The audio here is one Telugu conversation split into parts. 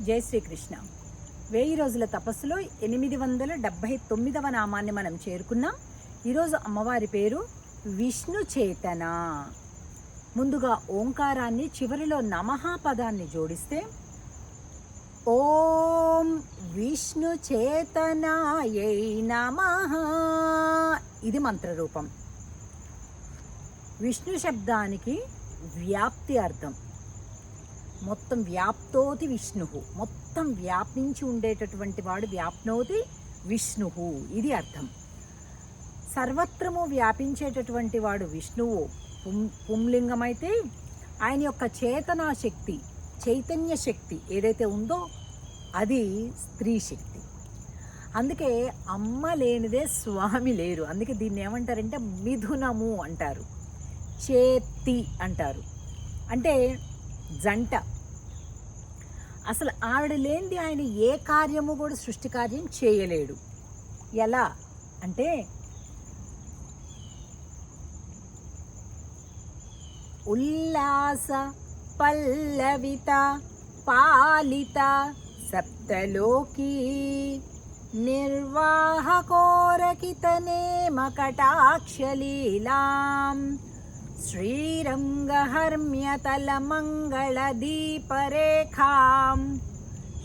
జై శ్రీకృష్ణ. వెయ్యి రోజుల తపస్సులో ఎనిమిది వందల డెబ్భై తొమ్మిదవ నామాన్ని మనం చేరుకున్నాం. ఈరోజు అమ్మవారి పేరు విష్ణు చేతన. ముందుగా ఓంకారాన్ని చివరిలో నమః పదాన్ని జోడిస్తే ఓం విష్ణు చేతనాయై నమః. ఇది మంత్రరూపం. విష్ణు శబ్దానికి వ్యాప్తి అర్థం. మొత్తం వ్యాప్తోతి విష్ణు. మొత్తం వ్యాపించి ఉండేటటువంటి వాడు వ్యాప్నోతి విష్ణు. ఇది అర్థం. సర్వత్రము వ్యాపించేటటువంటి వాడు విష్ణువు పుం పుంలింగమైతే ఆయన యొక్క చేతనా శక్తి చైతన్య శక్తి ఏదైతే ఉందో అది స్త్రీ శక్తి. అందుకే అమ్మ లేనిదే స్వామి లేరు. అందుకే దీన్ని ఏమంటారంటే మిథునము అంటారు. చేతి అంటారు. అంటే జంట. అసలు ఆవిడ లేనిది ఆయన ఏ కార్యము కూడా సృష్టి కార్యం చేయలేడు. ఎలా అంటే ఉల్లాస పల్లవిత పాలిత సప్తలోకి నిర్వాహకోరకితనేమ కటాక్షలీలాం श्रीरङ्गहर्म्यतलमङ्गलदीपरेखां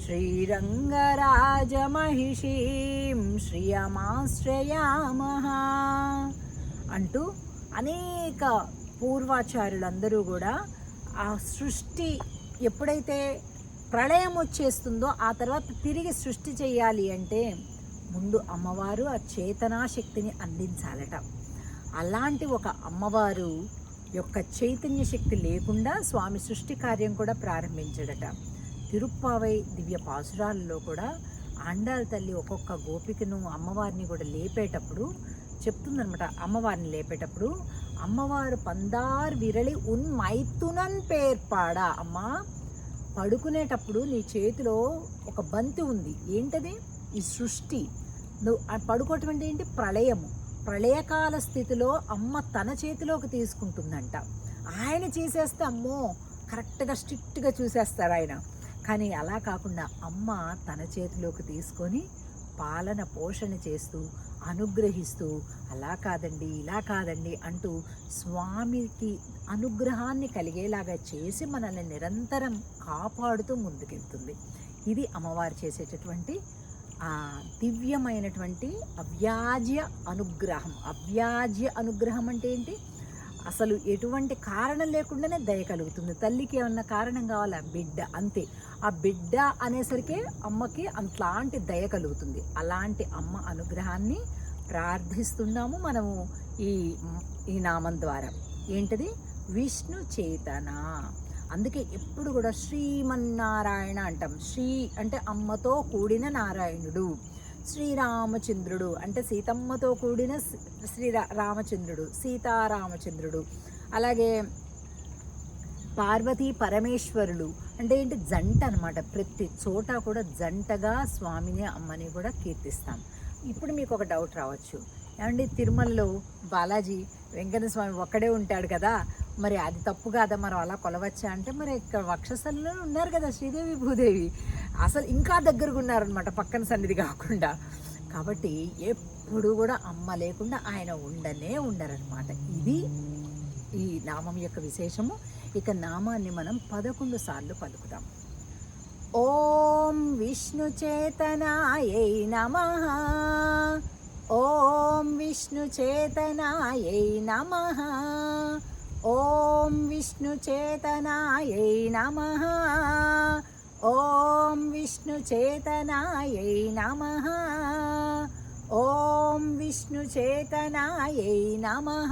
శ్రీరంగరాజమహిషీం శ్రియమాశ్రయామహ అంటూ అనేక పూర్వాచారులందరూ కూడా ఆ సృష్టి ఎప్పుడైతే ప్రళయం వచ్చేస్తుందో ఆ తర్వాత తిరిగి సృష్టి చేయాలి అంటే ముందు అమ్మవారు ఆ చేతనా శక్తిని అందించాలట అలాంటి ఒక అమ్మవారు యొక్క చైతన్య శక్తి లేకుండా స్వామి సృష్టి కార్యం కూడా ప్రారంభించడట. తిరుప్పావై దివ్య పాసురాలలో కూడా ఆండాల తల్లి ఒక్కొక్క గోపికను అమ్మవారిని కూడా లేపేటప్పుడు చెప్తుందనమాట అమ్మవారిని లేపేటప్పుడు అమ్మవారు పందార్ విరళి ఉన్ మైతునన్ పేర్పాడా అమ్మా? పడుకునేటప్పుడు నీ చేతిలో ఒక బంతి ఉంది. ఏంటది? ఈ సృష్టి. నువ్వు పడుకోవటం అంటే ఏంటి? ప్రళయము. ప్రళయకాల స్థితిలో అమ్మ తన చేతిలోకి తీసుకుంటుందంట. ఆయన చేసేస్తే అమ్మో కరెక్ట్గా స్ట్రిక్ట్గా చూసేస్తారు ఆయన. కానీ అలా కాకుండా అమ్మ తన చేతిలోకి తీసుకొని పాలన పోషణ చేస్తూ అనుగ్రహిస్తూ అలా కాదండి ఇలా కాదండి అంటూ స్వామికి అనుగ్రహాన్ని కలిగేలాగా చేసి మనల్ని నిరంతరం కాపాడుతూ ముందుకెళ్తుంది. ఇది అమ్మవారు చేసేటటువంటి ఆ దివ్యమైనటువంటి అవ్యాజ్య అనుగ్రహం. అవ్యాజ్య అనుగ్రహం అంటే ఏంటి? అసలు ఎటువంటి కారణం లేకుండానే దయ కలుగుతుంది. తల్లికి ఏమన్నా కారణం కావాలా? బిడ్డ అంతే. ఆ బిడ్డ అనేసరికి అమ్మకి అట్లాంటి దయ కలుగుతుంది. అలాంటి అమ్మ అనుగ్రహాన్ని ప్రార్థిస్తున్నాము మనము ఈ ఈ నామం ద్వారా. ఏంటిది? విష్ణు చేతన. అందుకే ఎప్పుడు కూడా శ్రీమన్నారాయణ అంటాం. శ్రీ అంటే అమ్మతో కూడిన నారాయణుడు. శ్రీరామచంద్రుడు అంటే సీతమ్మతో కూడిన శ్రీ రామచంద్రుడు సీతారామచంద్రుడు. అలాగే పార్వతీ పరమేశ్వరులు అంటే ఏంటి? జంట అనమాట ప్రతి చోట కూడా జంటగా స్వామిని అమ్మని కూడా కీర్తిస్తాం. ఇప్పుడు మీకు ఒక డౌట్ రావచ్చు. ఏమండి? తిరుమలలో బాలాజీ వెంకటస్వామి స్వామి ఒక్కడే ఉంటాడు కదా. మరి అది తప్పు కాదా? మనం అలా కొలవచ్చా? అంటే మరి ఇక్కడ వక్షస్థలంలో ఉన్నారు కదా శ్రీదేవి భూదేవి. అసలు ఇంకా దగ్గరగా ఉన్నారనమాట పక్కన సన్నిధి కాకుండా. కాబట్టి ఎప్పుడు కూడా అమ్మ లేకుండా ఆయన ఉండనే ఉండరనమాట ఇది ఈ నామం యొక్క విశేషము. ఇక నామాన్ని మనం పదకొండు సార్లు పలుకుతాం ఓం విష్ణు చేతనాయై నమ. ఓం విష్ణు చేతనాయై నమ. ॐ विष्णुचेतनायै नमः ॐ विष्णुचेतनायै नमः ॐ विष्णुचेतनायै नमः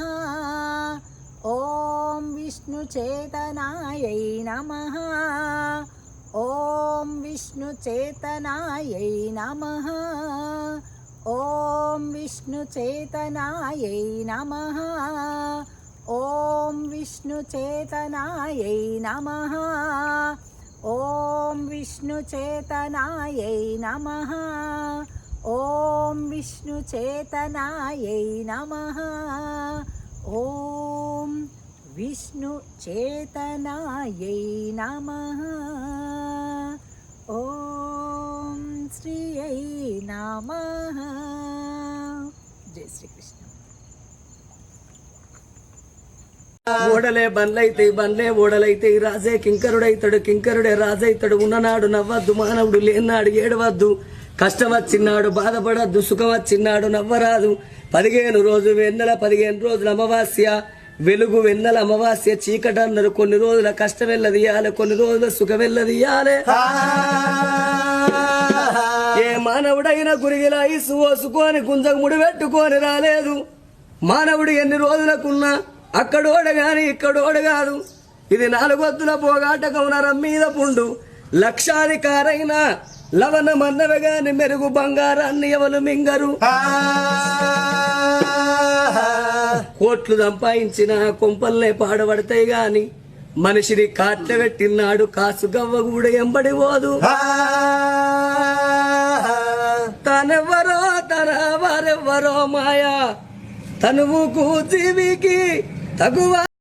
ॐ विष्णुचेतनायै नमः ॐ विष्णुचेतनायै नमः ॐ विष्णुचेतनायै नमः ॐ विष्णुचेतनायै नमः। ॐ विष्णुचेतनायै नमः। ॐ विष्णुचेतनायै नमः। ॐ विष्णुचेतनायै नमः। ॐ श्रियै नमः। जय श्रीकृष्ण। ఓడలే బండ్లైతే బండ్లే ఓడలైతే రాజే కింకరుడైతాడు కింకరుడే రాజైతాడు. ఉన్ననాడు నవ్వద్దు మానవుడు లేనాడు ఏడవద్దు. కష్టం వచ్చినాడు బాధపడద్దు సుఖం వచ్చినాడు నవ్వరాదు. పదిహేను రోజు వెన్నెల పదిహేను రోజుల అమావాస్య. వెలుగు వెన్నెల అమావాస్య చీకటి అన్నారు కొన్ని రోజుల కష్టం వెళ్ళదియాలి కొన్ని రోజుల సుఖం వెళ్ళదియాలి ఏ మానవుడైనా గురిగిలా ఇసు ఓసుకొని గుంజకు ముడి పెట్టుకొని రాలేదు. మానవుడు ఎన్ని రోజులకున్నా అక్కడోడ గాని ఇక్కడోడ కాదు ఇది నాలుగొద్దుల పోగాటకం నరం మీద పుండు. లక్షాధికారైన లవణ మన్నవ గాని మెరుగు బంగారాన్ని ఎవరు మింగరు? కోట్లు సంపాదించిన కొంపల్నే పాడబడతాయి గాని మనిషిని కాట్ల పెట్టినాడు కాసు గవ్వ కూడా ఎంబడి పోదు. తనెవ్వరో తన వారెవ్వరో మాయా. తనువుకు జీవికి たくは